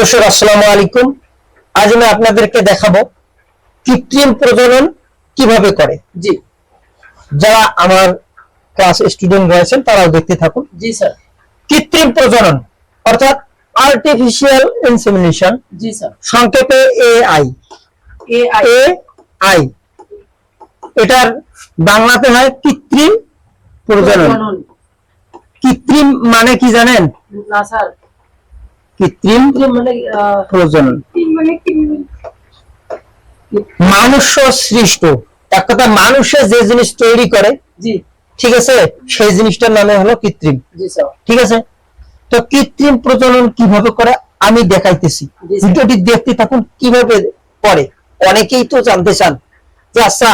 দর্শক আসসালামু আলাইকুম। আজ আমি আপনাদেরকে দেখাবো কৃত্রিম প্রজনন কীভাবে করে। জি। যারা আমার ক্লাস স্টুডেন্ট রয়েছেন তারাও দেখতে থাকুন। জি স্যার। কৃত্রিম প্রজনন অর্থাৎ আর্টিফিশিয়াল ইনসেমিনেশন জি স্যার। সংক্ষেপে AI A I A I এটার বাংলাতে হয় কৃত্রিম প্রজনন। কৃত্রিম মানে কি জানেন? না স্যার। কৃত্রিম মানে প্রজনন। মানে মানুষ সৃষ্ট। এক কথা মানুষে যে জিনিস তৈরি করে ঠিক আছে? সেই জিনিসটার নামে হলো কৃত্রিম। ঠিক আছে? তো কৃত্রিম প্রজনন কীভাবে করে? আমি দেখাইতেছি। ভিডিওটি দেখতে থাকুন কীভাবে করে। অনেকেই তো জানতে চান যে আচ্ছা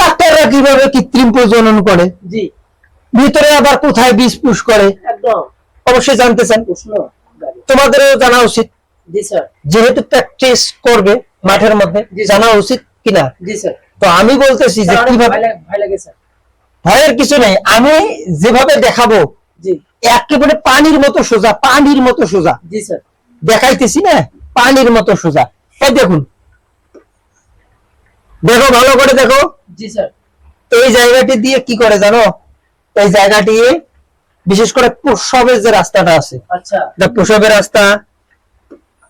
ডাক্তাররা কীভাবে কৃত্রিম প্রজনন করে? ভিতরে আবার কোথায় বীজ পুশ করে? একদম। অবশ্যই জানতে চান। তোমাদেরও জানা উচিত। যেহেতু প্র্যাকটিস করবে মাঠের মধ্যে জানা উচিত কিনা? তো আমি বলতেছি যে কীভাবে ভয়ের কিছু নেই। আমি যেভাবে দেখাবো একেবারে পানির মতো সোজা পানির মতো সোজা। জি স্যার। দেখাইতেছি না? পানির মতো সোজা। এই দেখুন। দেখো ভালো করে দেখো। জি স্যার। এই জায়গাটি দিয়ে কি করে জানো? এই জায়গাটি বিশেষ করে প্রসবের যে রাস্তাটা আছে। আচ্ছা। প্রসবের রাস্তা।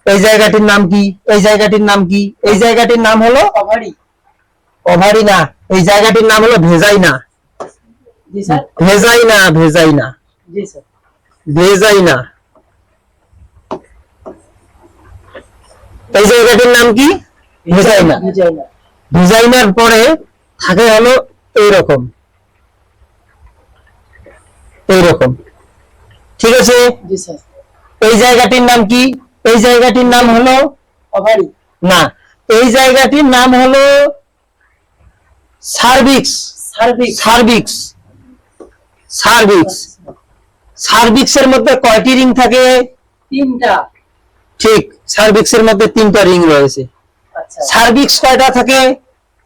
এই জায়গাটির নাম কি? এই জায়গাটির নাম কি? এই জায়গাটির নাম হলো অভারি। না। এই জায়গাটির নাম হলো ভেজাইনা। জি স্যার। Vagina vagina. জি স্যার। ভেজাইনা। এই জায়গাটির নাম কি? ভেজাইনা। না ডিজাইনার পরে থাকে হলো এইরকম। এইরকম ঠিক আছে? এই জায়গাটির নাম কি? এই জায়গাটির নাম হলো না এই জায়গাটির নাম হলো cervix. Cervix cervix. Cervix. Cervix. এর মধ্যে কয়টি রিং থাকে? তিনটা। ঠিক সার্ভিক্স এর মধ্যে তিনটা রিং রয়েছে। আচ্ছা। সার্ভিক্স কয়টা থাকে?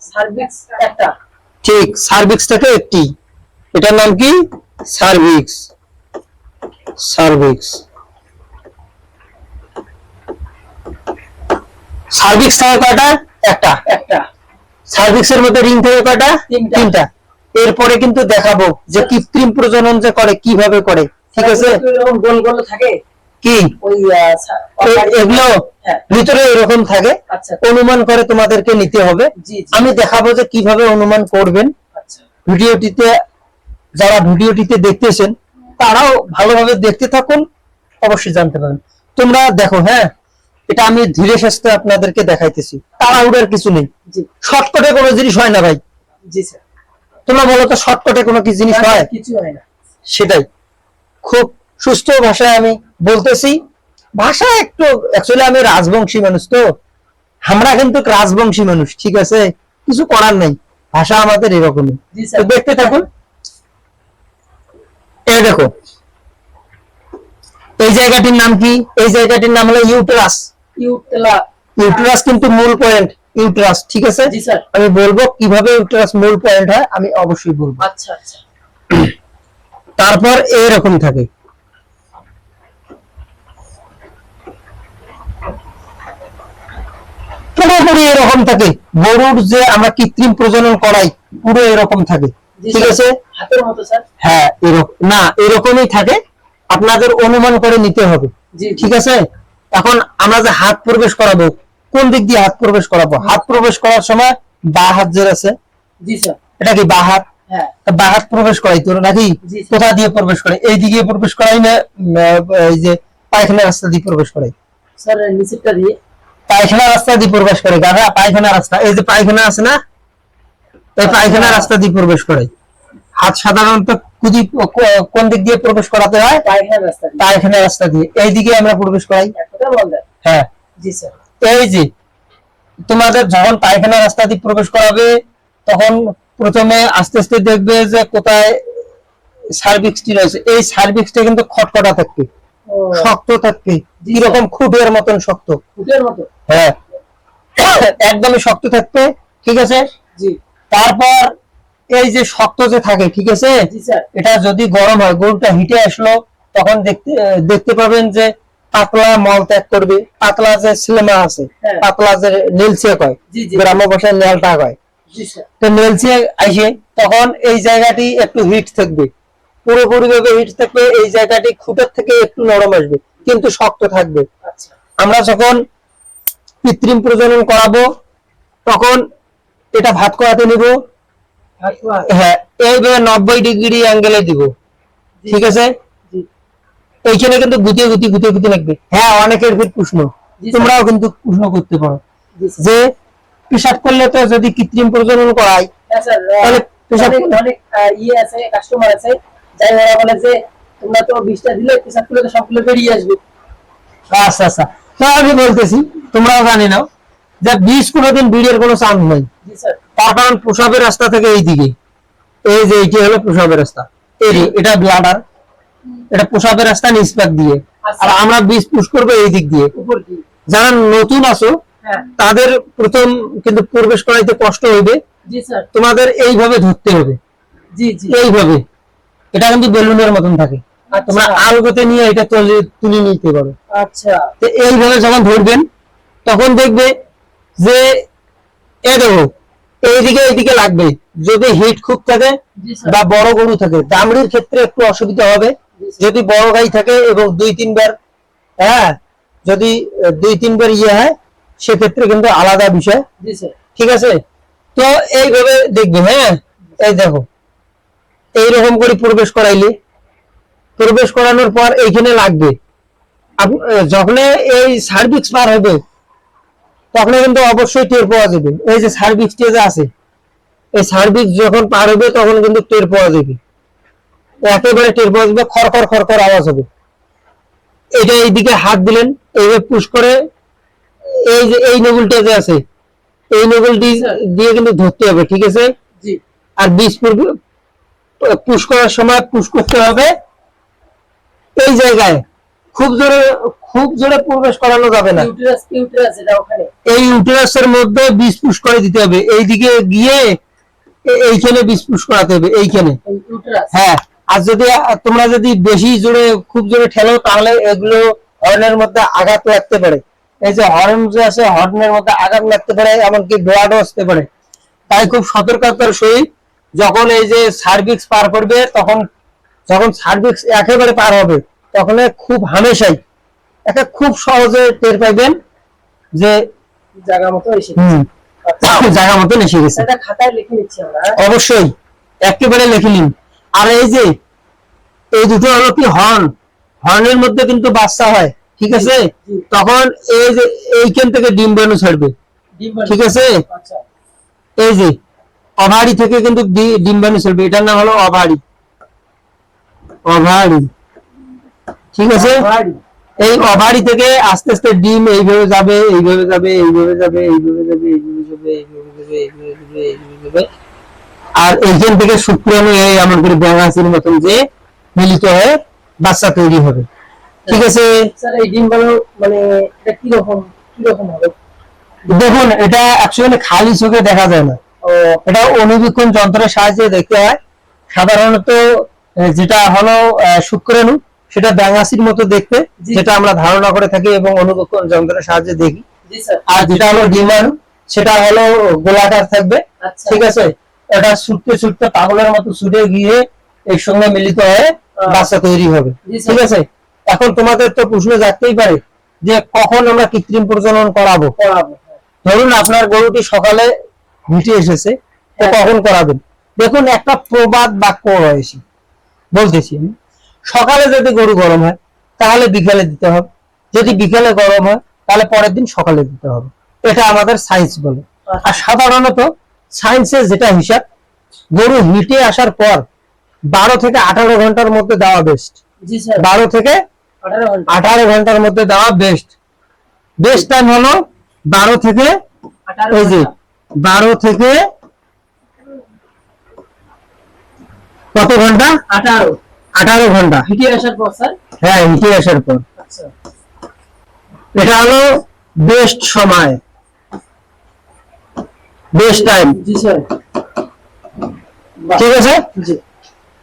সার্ভিক্স একটা। ঠিক সার্ভিক্স থেকে একটি। এটার নাম কি? Cervix cervix. সার্ভিক্স থেকে কয়টা? একটা। একটা। সার্ভিক্স এর মধ্যে রিং থেকে কয়টা? তিনটা। এরপরে কিন্তু দেখাবো যে কৃত্রিম প্রজনন যে করে কীভাবে করে। ঠিক আছে? গোল গোল থাকে? কি? এগুলো হ্যাঁ। ভিতরে এরকম থাকে। আচ্ছা। অনুমান করে তোমাদেরকে নিতে হবে। আমি দেখাবো যে কীভাবে অনুমান করবেন। আচ্ছা। ভিডিওটিতে যারা ভিডিওটিতে দেখতেছেন তারাও ভালোভাবে দেখতে থাকুন অবশ্যই জানতে পারেন। তোমরা দেখো হ্যাঁ এটা আমি ধীরে সুস্থে আপনাদেরকে দেখাইতেছি। তাড়াহুড়ার কিছু নেই। শর্টকাটে কোনো জিনিস হয় না ভাই। জি স্যার। তোমরা বলো তো শর্টকাটে কোনো কি জিনিস হয়? কিছু হয় না। সেটাই। খুব সুস্থ ভাষায় আমি বলতেছি। ভাষা একটু অ্যাকচুয়ালি আমি রাজবংশী মানুষ তো। আমরা কিন্তু রাজবংশী মানুষ ঠিক আছে? কিছু করার নেই। ভাষা আমাদের এরকমই। জি স্যার। দেখতে থাকুন। এই দেখো। এই জায়গাটির নাম কি? এই জায়গাটির নাম হলো ইউটেরাস। ইউটেরাস। কিন্তু মূল পয়েন্ট ইউটেরাস ঠিক আছে? আমি বলব কীভাবে ইউটেরাস মূল পয়েন্ট হয় আমি অবশ্যই বলব। আচ্ছা আচ্ছা। তারপর এরকম থাকে। পুরোপুরি এরকম থাকে। গরুর যে আমরা কৃত্রিম প্রজনন করাই পুরো এরকম থাকে। ঠিক। আছে? হাতের মতো স্যার। হ্যাঁ এরকম না এরকমই থাকে। আপনাদের অনুমান করে নিতে হবে। ঠিক আছে? এখন আমরা যে হাত প্রবেশ করাবো কোন দিক দিয়ে হাত প্রবেশ করাবো? হাত প্রবেশ করার সময় বা হাত আছে জি স্যার। এটা কি বা হাত? হ্যাঁ। বা হাত প্রবেশ নাকি? কোথা দিয়ে প্রবেশ করে? এই দিকে প্রবেশ করাই না এই যে পায়খানা রাস্তা দিয়ে প্রবেশ করে? স্যার নিচেরটা দিয়ে। পায়খানা রাস্তা দিয়ে প্রবেশ করে গাধা পায়খানা রাস্তা। এই যে পায়খানা আছে না এই পায়খানা আচ্ছা। রাস্তা দিয়ে প্রবেশ করে। হাত সাধারণত কুদি কোন দিক দিয়ে প্রবেশ করাতে হয়? পায়খানা রাস্তা দিয়ে। এই দিকে আমরা প্রবেশ করাই। হ্যাঁ। জি স্যার। এই যে তোমাদের যখন পায়খানা রাস্তা দিয়ে প্রবেশ করাবে তখন প্রথমে আস্তে আস্তে দেখবে যে কোথায় সার্ভিক্সটি রয়েছে। এই সার্ভিক্সটা কিন্তু খটখটা থাকবে। শক্ত থাকবে। জি, কীরকম খুবের মতন শক্ত। মতো। হ্যাঁ। একদমই শক্ত থাকবে। ঠিক আছে? জি। তারপর এই যে শক্ত যে থাকে ঠিক আছে? এটা যদি গরম হয় গরুটা হিটে আসলো তখন দেখতে দেখতে পাবেন যে পাতলা মল ত্যাগ করবে। পাতলা যে সিনেমা আছে হ্যাঁ। পাতলা যে নেলসিয়া কয় গ্রাম্য ভাষায় নেলটা কয়। তো নেলসিয়া আসে তখন এই জায়গাটি একটু হিট থাকবে। পুরোপুরি ভাবে হিট থাকবে এই জায়গাটি খুঁটের থেকে একটু নরম আসবে কিন্তু শক্ত থাকবে। আচ্ছা। আমরা যখন কৃত্রিম প্রজনন করাবো তখন এটা ভাত করাতে নিব। হ্যাঁ এইভাবে নব্বই ডিগ্রি অ্যাঙ্গেলে দিব। ঠিক আছে? এইখানে কিন্তু গুতিয়ে গুতি গুতিয়ে গুতিয়ে লাগবে। হ্যাঁ অনেকের প্রশ্ন। তোমরাও কিন্তু প্রশ্ন করতে পারো। যে পেশাব করলে তো যদি কৃত্রিম প্রজনন করাই হ্যাঁ তাহলে পেশাব অনেক ইয়ে আছে কাস্টমার আছে যাই ওরা বলে যে তোমরা তো বিশটা দিলে পেশাব করলে তো সবগুলো বেরিয়ে আসবে। আচ্ছা আচ্ছা। তো আমি বলতেছি তোমরাও জানি নাও। যে বিষ কোনোদিন বিড়ের কোনো চান্স নাই। তার কারণ প্রসাবের রাস্তা থেকে এই দিকে এই যে এইটি হলো প্রসাবের রাস্তা। এই এটা ব্লাডার এটা প্রসাবের রাস্তা নিষ্পাত দিয়ে। আর আমরা বীজ পুশ করব এই দিক দিয়ে। যারা নতুন আছো হ্যাঁ। তাদের প্রথম কিন্তু প্রবেশ করাইতে কষ্ট হইবে। তোমাদের এইভাবে ধরতে হবে। এইভাবে। এটা কিন্তু বেলুনের মতন থাকে। আচ্ছা। তোমরা আলগতে নিয়ে এটা তুলে তুলে নিতে পারো। আচ্ছা। তো এইভাবে যখন ধরবেন তখন দেখবে যে এ দেখো এইদিকে এইদিকে লাগবে। যদি হিট খুব থাকে বা বড় গরু থাকে দামড়ির ক্ষেত্রে একটু অসুবিধা হবে। যদি বড় গাই থাকে এবং দুই তিনবার হ্যাঁ যদি দুই তিনবার ইয়ে হয় সেক্ষেত্রে কিন্তু আলাদা বিষয়। ঠিক আছে? তো এইভাবে দেখবে হ্যাঁ? এই দেখো এইরকম করে প্রবেশ করাইলে প্রবেশ করানোর পর এইখানে লাগবে। যখন এই সার্ভিক্স পার হবে তখন কিন্তু অবশ্যই টের পাওয়া যাবে। এই যে সার্ভিক্স স্টেজে আছে এই সার্ভিক্স যখন পার হবে তখন কিন্তু টের পাওয়া যাবে। একেবারে টের পাওয়া যাবে খড়খড় খড়খড় আওয়াজ হবে। এটা এইদিকে হাত দিলেন এইভাবে পুশ করে এই যে এই নগুলটা যে আছে এই নগুলটি দিয়ে কিন্তু ধরতে হবে ঠিক আছে? আর বীজ পুশ করার সময় পুশ করতে হবে। এই জায়গায় খুব জোরে খুব জোরে প্রবেশ করানো যাবে না। এই ইউটেরাসের মধ্যে বীজ পুশ করে দিতে হবে। এইদিকে গিয়ে এইখানে বীজ করাতে হবে এইখানে। হ্যাঁ আর যদি তোমরা যদি বেশি জোরে খুব জোরে ঠেলো তাহলে এগুলো হর্নের মধ্যে আঘাত লাগতে পারে। এই যে হর্ন যে আছে হর্নের মধ্যে আঘাত লাগতে পারে এমনকি ব্লাডও আসতে পারে। তাই খুব সতর্কতার সহিত যখন এই যে সার্ভিক্স পার করবে তখন যখন সার্ভিক্স একেবারে পার হবে তখন খুব হামেশাই একে খুব সহজে টের পাইবেন যে জায়গা মতো এসে জায়গা মতন এসে গেছে। খাতায় লিখে নিচ্ছি আমরা? অবশ্যই একেবারে লিখে নিন। আর এই যে এই দুটো হলো কি হর্ন হর্নের মধ্যে কিন্তু বাচ্চা হয় ঠিক আছে? তখন এই যে এইখান থেকে ডিম্বাণু ছাড়বে ঠিক আছে? আচ্ছা। এই যে অভারি থেকে কিন্তু ডি- ডিম্বাণু ছাড়বে। এটার নাম হলো অভারি। অভারি। ঠিক আছে? এই অভারি থেকে আস্তে আস্তে ডিম এইভাবে যাবে এইভাবে যাবে এইভাবে যাবে এইভাবে যাবে এইভাবে যাবে এইভাবে যাবে এইভাবে যাবে এইভাবে যাবে। আর এইখান থেকে শুক্রাণু এই এমন করে ব্যাঙাচির মতন যে মিলিত হয়ে বাচ্চা তৈরি হবে। ঠিক আছে? স্যার এই ডিম বানানো মানে এটা কি রকম কি রকম হবে? দেখুন এটা অ্যাকচুয়ালি খালি চোখে দেখা যায় না। এটা অনুবীক্ষণ যন্ত্রের সাহায্যে দেখতে হয়। সাধারণত যেটা হলো শুক্রাণু সেটা ব্যাঙাচির মতো দেখতে যেটা আমরা ধারণা করে থাকি এবং অনুবীক্ষণ যন্ত্রের সাহায্যে দেখি। আর যেটা হলো ডিমান্ড সেটা হলো গোলাকার থাকবে আচ্ছা। ঠিক আছে? এটা ছুটতে ছুটতে পাগলের মতো ছুটে গিয়ে এর সঙ্গে মিলিত হয়ে বাচ্চা তৈরি হবে ঠিক আছে? এখন তোমাদের তো প্রশ্ন জাগতেই পারে যে কখন আমরা কৃত্রিম প্রজনন করাবো। ধরুন আপনার গরুটি সকালে হিটে এসেছে তো হ্যাঁ। কখন করাবেন? দেখুন একটা প্রবাদ বাক্য রয়েছে। বলতেছি আমি। সকালে যদি গরু গরম হয় তাহলে বিকালে দিতে হবে। যদি বিকালে গরম হয় তাহলে পরের দিন সকালে দিতে হবে। এটা আমাদের সায়েন্স বলে। আর সাধারণত সায়েন্সের যেটা হিসাব গরু হিটে আসার পর বারো থেকে আঠারো ঘণ্টার মধ্যে দেওয়া বেস্ট বারো থেকে আঠারো ঘণ্টার মধ্যে দেওয়া বেস্ট বেস্ট টাইম হলো বারো থেকে এই যে বারো থেকে কত ঘণ্টা? আঠারো। আঠারো ঘণ্টা। হিটে আসার পর স্যার? হ্যাঁ হিটে আসার পর। আচ্ছা। এটা হলো বেস্ট সময়। বেস্ট টাইম জি স্যার। ঠিক আছে? জি।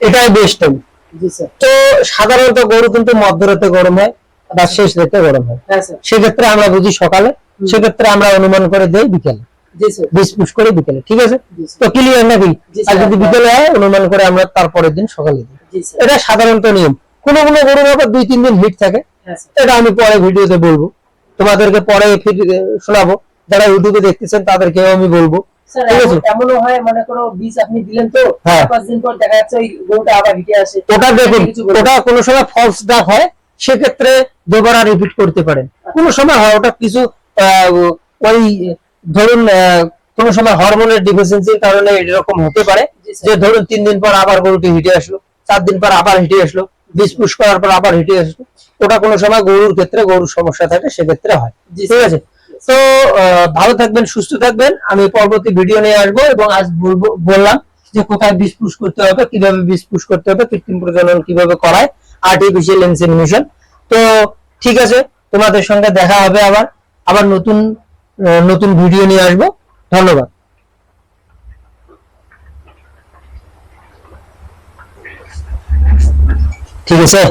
এটাই বেস্ট টাইম জি স্যার। তো সাধারণত গরু কিন্তু মধ্যরাতে গরম হয় তার শেষ রেটে গরম হয়। হ্যাঁ সেক্ষেত্রে আমরা বুঝি সকালে সেক্ষেত্রে আমরা অনুমান করে দেই বিকেলে। স্যার করে বিকেলে ঠিক আছে? তো ক্লিয়ার নাকি আর যদি বিকেলে হয় অনুমান করে আমরা তারপরের দিন সকালে দিই। এটা সাধারণত নিয়ম। কোনো কোনো গরুর আবার দুই তিন দিন হিট থাকে। হ্যাঁ এটা আমি পরে ভিডিওতে বলব। তোমাদেরকে পরে শোনাবো। যারা ইউটিউবে দেখতেছেন তাদেরকেও আমি বলব। এমনও হয় মনে করো বীজ আপনি দিলেন তো হ্যাঁ। চার পাঁচ দিন পর দেখা যাচ্ছে ওই গরুটা আবার হিটে আসে। ওটা দেখুন ওটা কোনো সময় ফলস ডাক হয় সেক্ষেত্রে দুবার রিপিট করতে পারেন। কোনো সময় হয় ওটা কিছু ওই ধরুন কোনো সময় হরমোনের ডিফিসিয়েন্সির কারণে এরকম হতে পারে যে ধরুন তিন দিন পর আবার গরুটি হিটে আসলো চার দিন পর আবার হিটে আসলো বীজ পুশ করার পর আবার হিটে আসলো ওটা কোনো সময় গরুর ক্ষেত্রে গরুর সমস্যা থাকে সেক্ষেত্রে হয়। ঠিক আছে? তো ভালো থাকবেন সুস্থ থাকবেন। আমি পরবর্তী ভিডিও নিয়ে আসব এবং আজ বলব বললাম যে কোথায় বীজ পুশ করতে হবে কীভাবে বীজ পুশ করতে হবে কৃত্রিম প্রজনন কীভাবে করায় আর্টিফিশিয়াল ইনসেমিনেশন তো ঠিক আছে তোমাদের সঙ্গে দেখা হবে আবার আবার নতুন নতুন ভিডিও নিয়ে আসব। ধন্যবাদ। ঠিক আছে?